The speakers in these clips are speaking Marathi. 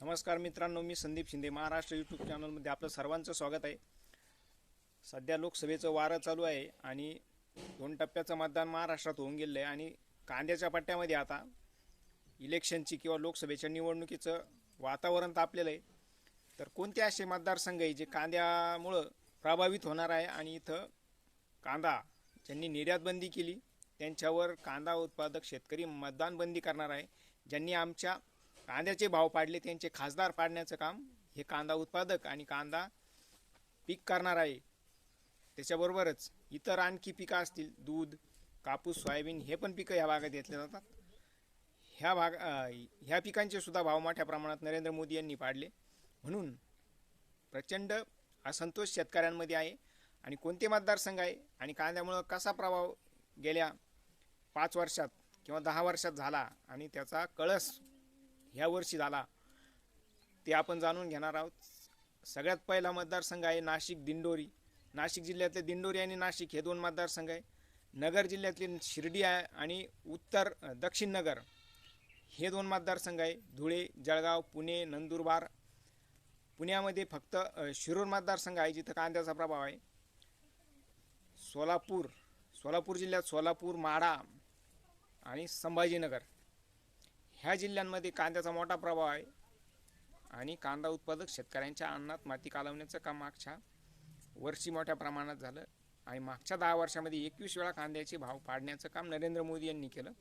नमस्कार मित्रांनो मी संदीप शिंदे. महाराष्ट्र यूट्यूब चॅनलमध्ये आपलं सर्वांचं स्वागत आहे. सध्या लोकसभेचं वारं चालू आहे आणि दोन टप्प्याचं मतदान महाराष्ट्रात होऊन गेलं आहे आणि कांद्याच्या पट्ट्यामध्ये आता इलेक्शनची किंवा लोकसभेच्या निवडणुकीचं वातावरण तापलेलं आहे. तर कोणते असे मतदारसंघ आहे जे कांद्यामुळं प्रभावित होणार आहे आणि इथं कांदा ज्यांनी निर्यातबंदी केली त्यांच्यावर कांदा उत्पादक शेतकरी मतदान बंदी करणार आहे ज्यांनी आमच्या कांद्याचे भाव पाडले त्यांचे खासदार पाडण्याचं काम हे कांदा उत्पादक आणि कांदा पीक करणार आहे. त्याच्याबरोबरच इतर आणखी पिकं असतील दूध कापूस सोयाबीन हे पण पिकं ह्या भागात घेतले जातात. ह्या भाग ह्या पिकांचे सुद्धा भाव मोठ्या प्रमाणात नरेंद्र मोदी यांनी पाडले. म्हणून प्रचंड असंतोष शेतकऱ्यांमध्ये आहे आणि कोणते मतदारसंघ आहे आणि कांद्यामुळं कसा प्रभाव गेल्या पाच वर्षात किंवा दहा वर्षात झाला आणि त्याचा कळस ह्या वर्षी झाला. ते आपण जाणून घेणार आहोत. सगळ्यात पहिला मतदारसंघ आहे नाशिक दिंडोरी. नाशिक जिल्ह्यातले दिंडोरी आणि नाशिक हे दोन मतदारसंघ आहे. नगर जिल्ह्यातले शिर्डी आहे आणि उत्तर दक्षिण नगर हे दोन मतदारसंघ आहे. धुळे जळगाव पुणे नंदुरबार. पुण्यामध्ये फक्त शिरूर मतदारसंघ आहे जिथं कांद्याचा प्रभाव आहे. सोलापूर सोलापूर जिल्ह्यात सोलापूर माढा आणि संभाजीनगर. ह्या जिल्ह्यांमध्ये कांद्याचा मोठा प्रभाव आहे. आणि कांदा उत्पादक शेतकऱ्यांच्या अन्नात माती कालवण्याचं काम मागच्या वर्षी मोठ्या प्रमाणात झालं. आणि मागच्या दहा वर्षामध्ये एकवीस वेळा कांद्याचे भाव पाडण्याचं काम नरेंद्र मोदी यांनी केलं.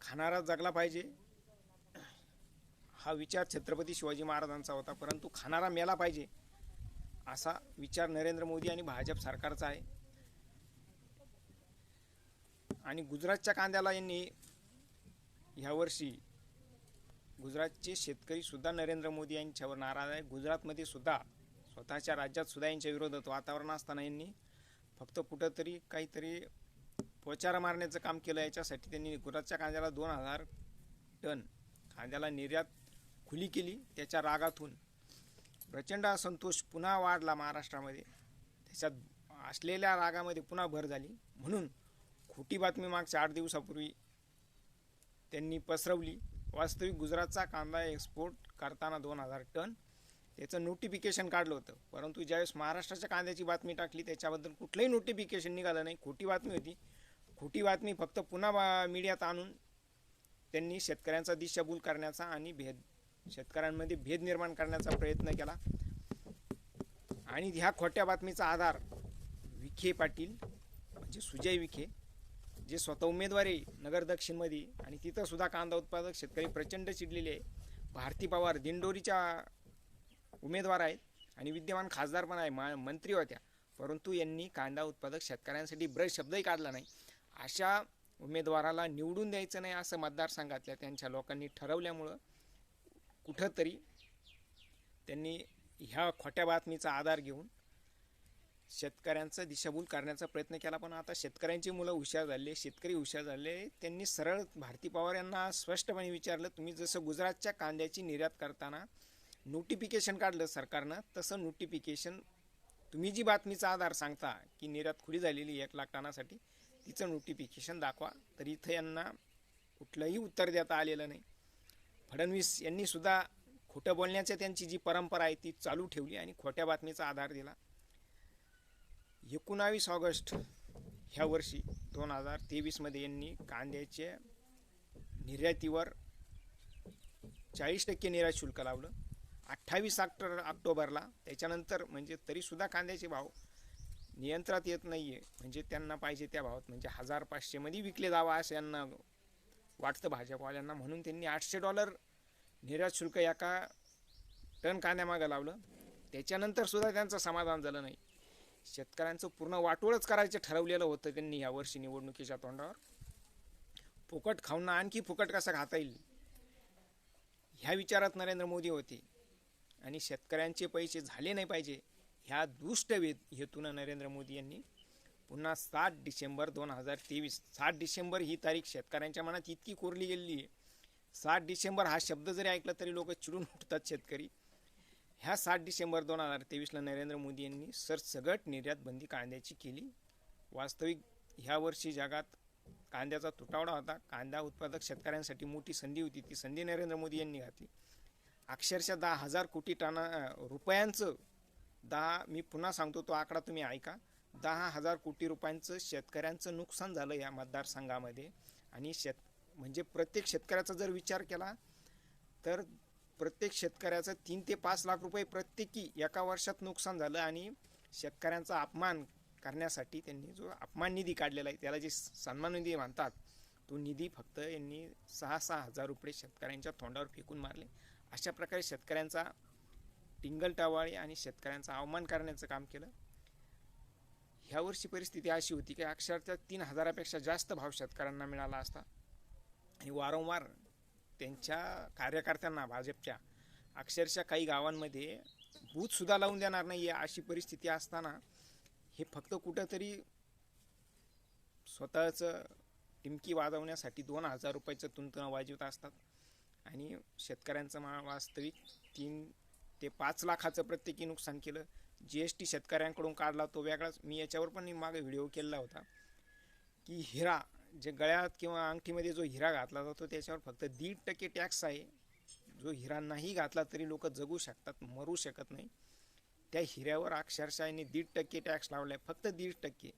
खाणारा जगला पाहिजे. हा विचार छत्रपती शिवाजी महाराजांचा होता परंतु खाणारा मेला पाहिजे असा विचार नरेंद्र मोदी आणि भाजप सरकारचा आहे. आणि गुजरातच्या कांद्याला यांनी ह्यावर्षी गुजरातचे शेतकरीसुद्धा नरेंद्र मोदी यांच्यावर नाराज आहे. गुजरातमध्ये सुद्धा स्वतःच्या राज्यात सुद्धा यांच्या विरोधात वातावरण असताना यांनी फक्त कुठंतरी काहीतरी पोचारा मारण्याचं काम केलं. याच्यासाठी त्यांनी गुजरातच्या कांद्याला दोन हजार टन कांद्याला निर्यात खुली केली. त्याच्या रागातून प्रचंड असंतोष पुन्हा वाढला महाराष्ट्रामध्ये. त्याच्यात असलेल्या रागामध्ये पुन्हा भर झाली. म्हणून खोटी बातमी मागच्या आठ दिवसापूर्वी त्यांनी पसरवली. वास्तविक गुजरातचा कांदा एक्सपोर्ट करताना दोन हजार टन. त्याचं नोटिफिकेशन काढलं होतं. परंतु ज्यावेळेस महाराष्ट्राच्या कांद्याची बातमी टाकली त्याच्याबद्दल कुठलंही नोटिफिकेशन निघालं नाही. खोटी बातमी होती. खोटी बातमी फक्त पुन्हा मीडियात आणून त्यांनी शेतकऱ्यांचा दिशाभूल करण्याचा आणि भेद शेतकऱ्यांमध्ये भेद निर्माण करण्याचा प्रयत्न केला. आणि ह्या खोट्या बातमीचा आधार विखे पाटील म्हणजे सुजय विखे जे स्वतः उमेदवारी नगर दक्षिणमध्ये आणि तिथं सुद्धा कांदा उत्पादक शेतकरी प्रचंड चिडलेले आहे. भारती पवार दिंडोरीच्या उमेदवार आहेत आणि विद्यमान खासदार पण आहे मा मंत्री होत्या. परंतु यांनी कांदा उत्पादक शेतकऱ्यांसाठी ब्रश शब्दही काढला नाही. अशा उमेदवाराला निवडून द्यायचं नाही असं मतदारसंघातल्या त्यांच्या लोकांनी ठरवल्यामुळं कुठंतरी त्यांनी ह्या खोट्या बातमीचा आधार घेऊन शेतकऱ्यांचा दिशाभूल करण्याचा प्रयत्न केला पण आता शेतकऱ्यांची मुलं हुशार झाले शेतकरी हुशार झाले. त्यांनी सरळ भारती पवार यांना स्पष्टपणे विचारलं तुम्ही जसं गुजरातच्या कांद्याची निर्यात करताना नोटिफिकेशन काढलं सरकारनं तसं नोटिफिकेशन तुम्ही जी बातमीचा आधार सांगता की निर्यात खुली झालेली एक लाख टनासाठी तिचं नोटिफिकेशन दाखवा. तर इथं यांना कुठलंही उत्तर देता आलेलं नाही. फडणवीस यांनीसुद्धा खोटं बोलण्याची त्यांची जी परंपरा आहे ती चालू ठेवली आणि खोट्या बातमीचा आधार दिला. एकोणावीस ऑगस्ट ह्या वर्षी दोन हजार तेवीसमध्ये यांनी कांद्याच्या निर्यातीवर चाळीस टक्के निर्यात शुल्क लावलं. अठ्ठावीस ऑक्टर ऑक्टोबरला त्याच्यानंतर म्हणजे तरीसुद्धा कांद्याचे भाव नियंत्रणात येत नाही आहे म्हणजे त्यांना पाहिजे त्या भावात म्हणजे हजार पाचशेमध्ये विकले जावा असं यांना वाटतं भाजपवाल्यांना. म्हणून त्यांनी आठशे डॉलर निर्यात शुल्क एका टन कांद्यामागं लावलं. त्याच्यानंतरसुद्धा त्यांचं समाधान झालं नाही. शेतकऱ्यांचं पूर्ण वाटोळच करायचं ठरवलेलं होतं त्यांनी यावर्षी निवडणुकीच्या तोंडावर. फुकट खाऊन आणखी फुकट कसं खाता येईल? ह्या विचारात नरेंद्र मोदी होते. आणि शेतकऱ्यांचे पैसे झाले नाही पाहिजे ह्या दुष्ट वेद हेतून नरेंद्र मोदी यांनी पुन्हा सात डिसेंबर दोन हजार तेवीस सात डिसेंबर ही तारीख शेतकऱ्यांच्या मनात इतकी कोरली गेलेली आहे. सात डिसेंबर हा शब्द जरी ऐकला तरी लोक चिडून उठतात शेतकरी. ह्या सात डिसेंबर दोन हजार तेवीसला नरेंद्र मोदी यांनी सरसगट निर्यात बंदी कांद्याची केली. वास्तविक ह्या वर्षी जगात कांद्याचा तुटवडा होता. कांदा उत्पादक शेतकऱ्यांसाठी मोठी संधी होती. ती संधी नरेंद्र मोदी यांनी घातली. अक्षरशः दहा हजार कोटी टना रुपयांचं दहा मी पुन्हा सांगतो तो आकडा तुम्ही ऐका. दहा हजार कोटी रुपयांचं शेतकऱ्यांचं नुकसान झालं या मतदारसंघामध्ये. आणि शेत म्हणजे प्रत्येक शेतकऱ्याचा जर विचार केला तर प्रत्येक शेतकऱ्याचं तीन ते पाच लाख रुपये प्रत्येकी एका वर्षात नुकसान झालं आणि शेतकऱ्यांचा अपमान करण्यासाठी त्यांनी जो अपमान निधी काढलेला आहे त्याला जे सन्मान निधी म्हणतात तो निधी फक्त यांनी सहा सहा हजार रुपये शेतकऱ्यांच्या तोंडावर फेकून मारले. अशा प्रकारे शेतकऱ्यांचा टिंगलटावाळी आणि शेतकऱ्यांचा अवमान करण्याचं काम केलं. ह्या वर्षी परिस्थिती अशी होती की अक्षरशः तीन हजारापेक्षा जास्त भाव शेतकऱ्यांना मिळाला असता. आणि वारंवार त्यांच्या कार्यकर्त्यांना भाजपच्या अक्षरशः काही गावांमध्ये बूथसुद्धा लावून देणार नाही आहे अशी परिस्थिती असताना हे फक्त कुठंतरी स्वतःचं टिमकी वाजवण्यासाठी दोन हजार रुपयाचं तुंतणं वाजवत असतात. आणि शेतकऱ्यांचं मा वास्तविक तीन ते पाच लाखाचं प्रत्येकी नुकसान केलं. जी एस टी शेतकऱ्यांकडून काढला तो वेगळाच. मी याच्यावर पण मागे व्हिडिओ केलेला होता की हिरा जे गळ्यात किंवा अंगठीमध्ये जो हिरा घातला जातो त्याच्यावर फक्त दीड टक्के टॅक्स आहे. जो हिरा नाही घातला तरी लोक जगू शकतात मरू शकत नाही. त्या हिऱ्यावर अक्षरशः यांनी दीड टक्के टॅक्स लावला आहे फक्त दीड टक्के.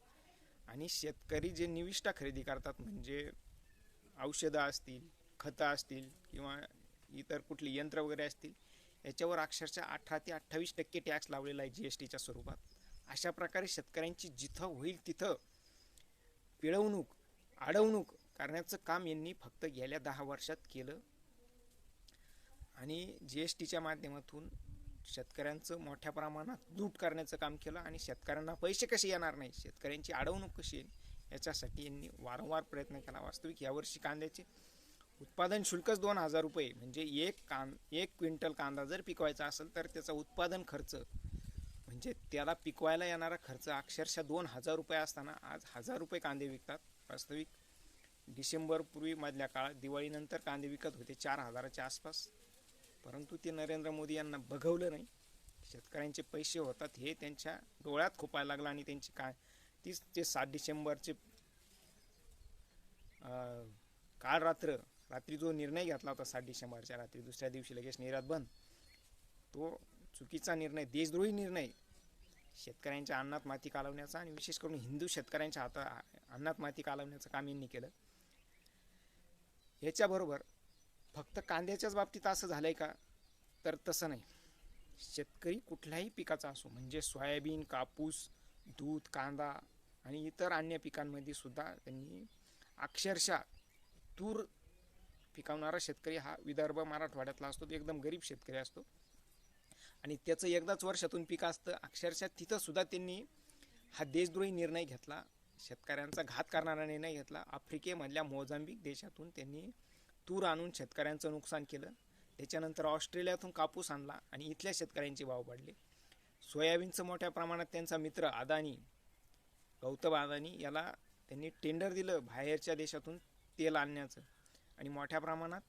आणि शेतकरी जे निविष्ठा खरेदी करतात म्हणजे औषधं असतील खतं असतील किंवा इतर कुठली यंत्र वगैरे असतील याच्यावर अक्षरशः अठरा ते अठ्ठावीस टक्के टॅक्स लावलेला आहे जी एस टीच्या स्वरूपात. अशा प्रकारे शेतकऱ्यांची जिथं होईल तिथं पिळवणूक अडवणूक करण्याचं काम यांनी फक्त गेल्या दहा वर्षात केलं. आणि जी एस टीच्या माध्यमातून शेतकऱ्यांचं मोठ्या प्रमाणात लूट करण्याचं काम केलं आणि शेतकऱ्यांना पैसे कसे येणार नाही शेतकऱ्यांची अडवणूक कशी येईल याच्यासाठी यांनी वारंवार प्रयत्न केला. वास्तविक यावर्षी कांद्याचे उत्पादन शुल्कच दोन हजार रुपये म्हणजे एक कां एक क्विंटल कांदा जर पिकवायचा असेल तर त्याचा उत्पादन खर्च म्हणजे त्याला पिकवायला येणारा खर्च अक्षरशः दोन हजार रुपये असताना आज हजार रुपये कांदे विकतात. वास्तविक. डिसेंबरपूर्वी मधल्या काळात दिवाळीनंतर कांदे विकत होते चार हजाराच्या आसपास. परंतु ते नरेंद्र मोदी यांना बघवलं नाही. शेतकऱ्यांचे पैसे होतात हे त्यांच्या डोळ्यात खोपायला लागलं आणि त्यांची काय तीच ते सात डिसेंबरचे काळ काल रात्र रात्री जो निर्णय घेतला होता सात डिसेंबरच्या रात्री दुसऱ्या दिवशी लगेच निर्यात बंद. तो चुकीचा निर्णय देशद्रोही निर्णय शेतकऱ्यांच्या अन्नात माती कालवण्याचा आणि विशेष करून हिंदू शेतकऱ्यांच्या हाता अन्नात माती कालवण्याचं काम यांनी केलं. ह्याच्याबरोबर फक्त कांद्याच्याच बाबतीत असं झालं आहे का? तर तसं नाही. शेतकरी कुठल्याही पिकाचा असो म्हणजे सोयाबीन कापूस दूध कांदा आणि इतर अन्य पिकांमध्ये सुद्धा त्यांनी अक्षरशः तूर पिकवणारा शेतकरी हा विदर्भ मराठवाड्यातला असतो तो एकदम गरीब शेतकरी असतो. आणि त्याचं एकदाच वर्षातून पीक असतं. अक्षरशः तिथं सुद्धा त्यांनी हा देशद्रोही निर्णय घेतला. शेतकऱ्यांचा घात करणारा निर्णय घेतला. आफ्रिकेमधल्या मोझांबिक देशातून त्यांनी तूर आणून शेतकऱ्यांचं नुकसान केलं. त्याच्यानंतर ऑस्ट्रेलियातून कापूस आणला आणि इथल्या शेतकऱ्यांचे भाव पडले सोयाबीनचं मोठ्या प्रमाणात त्यांचा मित्र अदानी गौतम अदानी याला त्यांनी टेंडर दिलं बाहेरच्या देशातून तेल आणण्याचं. आणि मोठ्या प्रमाणात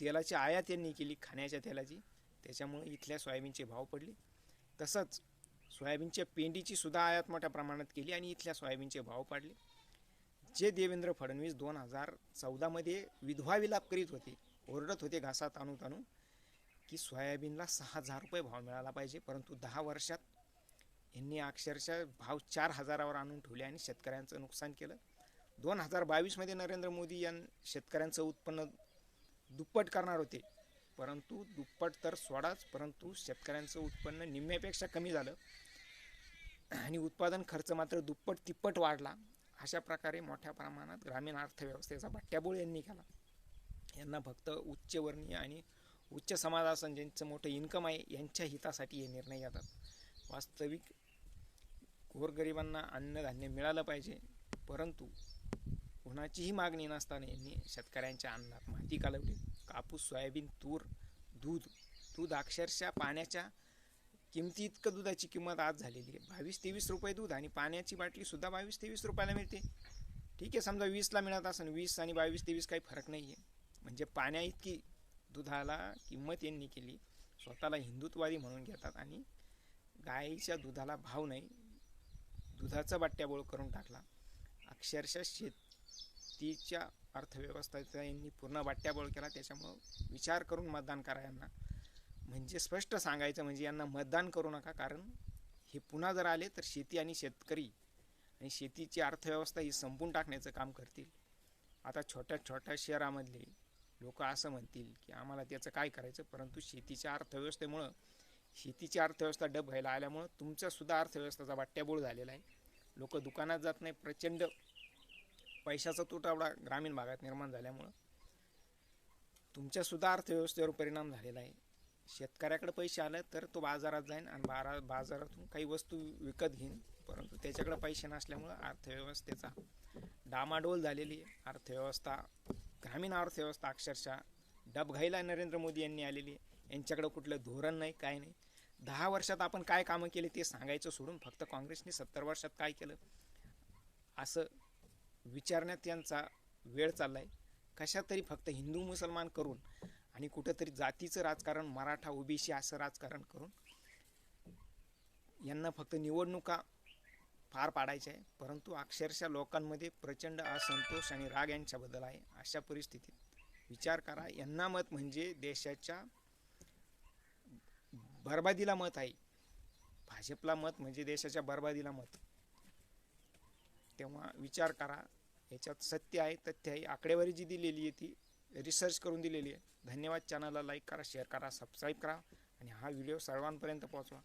तेलाची आयात यांनी केली खाण्याच्या तेलाची. त्याच्यामुळे इथल्या सोयाबीनचे भाव पडले. तसंच सोयाबीनच्या पेंडीची सुद्धा आयात मोठ्या प्रमाणात केली आणि इथल्या सोयाबीनचे भाव पाडले. जे देवेंद्र फडणवीस दोन हजार चौदामध्ये विधवा विलाप करीत होते ओरडत होते घासात आणू ताणू की सोयाबीनला सहा हजार रुपये भाव मिळाला पाहिजे परंतु दहा वर्षात यांनी अक्षरशः भाव चार हजारावर आणून ठेवले आणि शेतकऱ्यांचं नुकसान केलं. दोन हजार बावीसमध्ये नरेंद्र मोदी यां शेतकऱ्यांचं उत्पन्न दुप्पट करणार होते. परंतु दुप्पट तर सोडाच परंतु शेतकऱ्यांचं उत्पन्न निम्म्यापेक्षा कमी झालं. आणि उत्पादन खर्च मात्र दुप्पट तिप्पट वाढला. अशा प्रकारे मोठ्या प्रमाणात ग्रामीण अर्थव्यवस्थेचा भट्ट्याबोळ यांनी केला. यांना फक्त उच्चवर्णीय आणि उच्च समाजासन ज्यांचं मोठं इन्कम आहे यांच्या हितासाठी हे निर्णय घेतात वास्तविक गोरगरिबांना अन्नधान्य मिळालं पाहिजे परंतु कोणाचीही मागणी नसताना यांनी शेतकऱ्यांच्या अन्नात माती कालवली. कापूस सोयाबीन तूर दूध. दूध अक्षरशः पाण्याच्या किमती इतकं दुधाची किंमत आज झालेली आहे. बावीस तेवीस रुपये दूध आणि पाण्याची बाटलीसुद्धा बावीस तेवीस रुपयाला मिळते. ठीक आहे समजा वीसला मिळत असेल वीस आणि बावीस तेवीस काही फरक नाही आहे म्हणजे पाण्या इतकी दुधाला किंमत यांनी केली. स्वतःला हिंदुत्ववादी म्हणून घेतात आणि गायीच्या दुधाला भाव नाही. दुधाचा बट्ट्याबोळ करून टाकला. अक्षरशः शेतीच्या अर्थव्यवस्थेचा यांनी पूर्ण बाट्याबोळ केला. त्याच्यामुळं विचार करून मतदान करा यांना. म्हणजे स्पष्ट सांगायचं म्हणजे यांना मतदान करू नका. कारण हे पुन्हा जर आले तर शेती आणि शेतकरी आणि शेतीची अर्थव्यवस्था ही संपून टाकण्याचं काम करतील. आता छोट्या छोट्या शहरामधले लोक असं म्हणतील की आम्हाला त्याचं काय करायचं? परंतु शेतीच्या अर्थव्यवस्थेमुळं शेतीची अर्थव्यवस्था डब व्हायला आल्यामुळं तुमचासुद्धा अर्थव्यवस्थेचा वाट्याबोळ झालेला आहे. लोक दुकानात जात नाही. प्रचंड पैशाचा तुटवडा ग्रामीण भागात निर्माण झाल्यामुळं तुमच्यासुद्धा अर्थव्यवस्थेवर परिणाम झालेला आहे. शेतकऱ्याकडे पैसे आले तर तो बाजारात जाईन आणि बारा बाजारातून काही वस्तू विकत घेईन. परंतु त्याच्याकडे पैसे नसल्यामुळं अर्थव्यवस्थेचा डामाडोल झालेली आहे. अर्थव्यवस्था ग्रामीण अर्थव्यवस्था अक्षरशः डबघाईला नरेंद्र मोदी यांनी आलेली आहे. यांच्याकडं कुठलं धोरण नाही काय नाही. दहा वर्षात आपण काय कामं केली ते सांगायचं सोडून फक्त काँग्रेसने सत्तर वर्षात काय केलं? असं विचारण्यात यांचा वेळ चालला आहे तरी फक्त हिंदू मुसलमान करून आणि कुठंतरी जातीचं राजकारण मराठा ओबीसी असं राजकारण करून यांना फक्त निवडणुका पार पाडायच्या आहे परंतु अक्षरशः लोकांमध्ये प्रचंड असंतोष आणि राग यांच्याबद्दल आहे अशा परिस्थितीत विचार करा. यांना मत म्हणजे देशाच्या बरबादीला मत आहे. भाजपला मत म्हणजे देशाच्या बरबादीला मत. तेव्हा विचार करा. याच्यात सत्य आहे तथ्य आहे. आकडेवारी जी दिलेली आहे ती रिसर्च करून दिलेली आहे. धन्यवाद चॅनलला लाईक करा शेअर करा सबस्क्राईब करा. आणि हा व्हिडिओ सर्वांपर्यंत पोहोचवा.